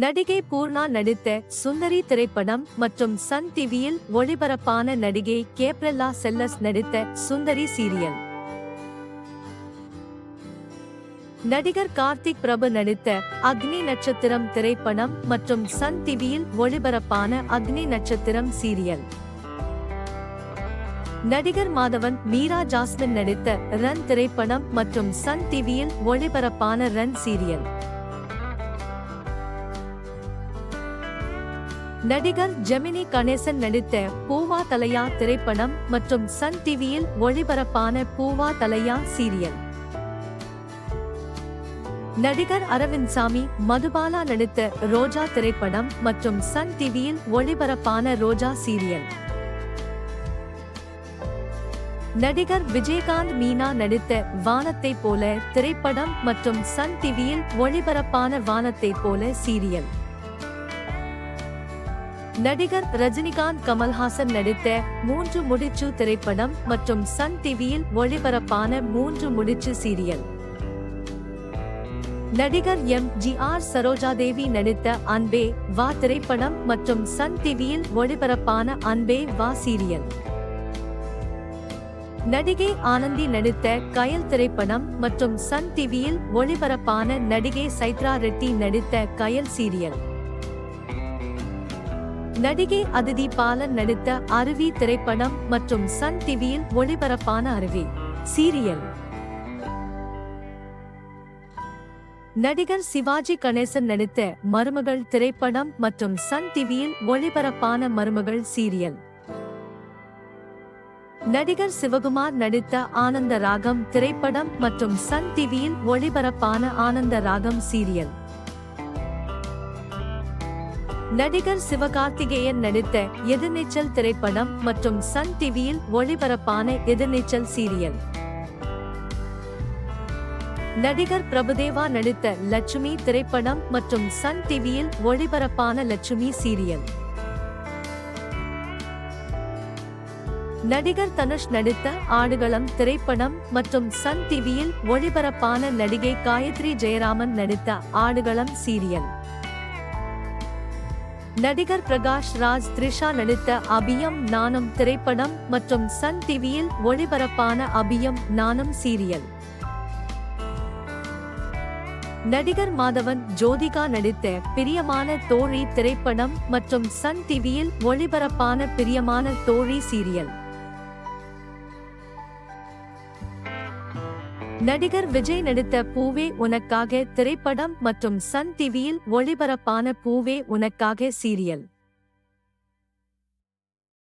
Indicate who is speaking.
Speaker 1: நடிகை பூர்ணா நடித்த சுந்தரி திரைப்படம் மற்றும் சன் டிவியில் ஒளிபரப்பான நடிகை கேப்ரல்லா செல்லஸ் நடித்த சுந்தரி சீரியல். நடிகர் கார்த்திக் பிரபு நடித்த அக்னி நட்சத்திரம் திரைப்படம் மற்றும் சன் டிவியில் ஒளிபரப்பான அக்னி நட்சத்திரம் சீரியல். நடிகர் மாதவன் மீரா ஜாஸ்மின் நடித்த ரன் திரைப்படம் மற்றும் சன் டிவியில் ஒளிபரப்பான ரன் சீரியல். நடிகர் ஜெமினி கணேசன் நடித்த பூவா தலையா திரைப்படம் மற்றும் சன் டிவியில் ஒளிபரப்பான பூவா தலையா சீரியல். நடிகர் அரவிந்த் சாமி மதுபாலா நடித்த ரோஜா திரைப்படம் மற்றும் சன் டிவியில் ஒளிபரப்பான ரோஜா சீரியல். நடிகர் விஜயகாந்த் மீனா நடித்த வானத்தை போல திரைப்படம் மற்றும் சன் டிவியில் ஒளிபரப்பான வானத்தை போல சீரியல். நடிகர் ரஜினிகாந்த் கமல்ஹாசன் நடித்த மூன்று முடிச்சு திரைப்படம் மற்றும் சன் டிவியில் ஒளிபரப்பான மூன்று முடிச்சு சீரியல். நடிகர் எம். ஜி. ஆர். சரோஜாதேவி நடித்த அன்பே வா திரைப்படம் மற்றும் சன் டிவியில் ஒளிபரப்பான அன்பே வா சீரியல். நடிகை ஆனந்தி நடித்த கயல் திரைப்படம் மற்றும் சன் டிவியில் ஒளிபரப்பான நடிகை சைத்ரா ரெட்டி நடித்த கயல் சீரியல். நடிகை அதிதி பாலன் நடித்த அருவி திரைப்படம் மற்றும் சன் டிவியில் ஒளிபரப்பான அருவி சீரியல். நடிகர் சிவாஜி கணேசன் நடித்த மருமகள் திரைப்படம் மற்றும் சன் டிவியில் ஒளிபரப்பான மருமகள் சீரியல். நடிகர் சிவகுமார் நடித்த ஆனந்த ராகம் திரைப்படம் மற்றும் சன் டிவியில் ஒளிபரப்பான ஆனந்த ராகம் சீரியல். நடிகர் சிவகார்த்திகேயன் நடித்த எதிர்நீச்சல் திரைப்படம் மற்றும் சன் டிவியில் ஒளிபரப்பான எதிர்நீச்சல் சீரியல். நடிகர் பிரபுதேவா நடித்த லட்சுமி திரைப்படம் மற்றும் சன் டிவியில் ஒளிபரப்பான லட்சுமி சீரியல். நடிகர் தனுஷ் நடித்த ஆடுகளம் திரைப்படம் மற்றும் சன் டிவியில் ஒளிபரப்பான நடிகை காயத்ரி ஜெயராமன் நடித்த ஆடுகளம் சீரியல். நடிகர் பிரகாஷ் ராஜ் த்ரிஷா நடித்த அபியம் நானும் திரைப்படம் மற்றும் சன் டிவியில் ஒளிபரப்பான அபியம் நானும் சீரியல். நடிகர் மாதவன் ஜோதிகா நடித்த பிரியமான தோழி திரைப்படம் மற்றும் சன் டிவியில் ஒளிபரப்பான பிரியமான தோழி சீரியல். நடிகர் விஜய் நடித்த பூவே உனக்காக திரைப்படம் மற்றும் சன் டிவியில் ஒளிபரப்பான பூவே உனக்காக சீரியல்.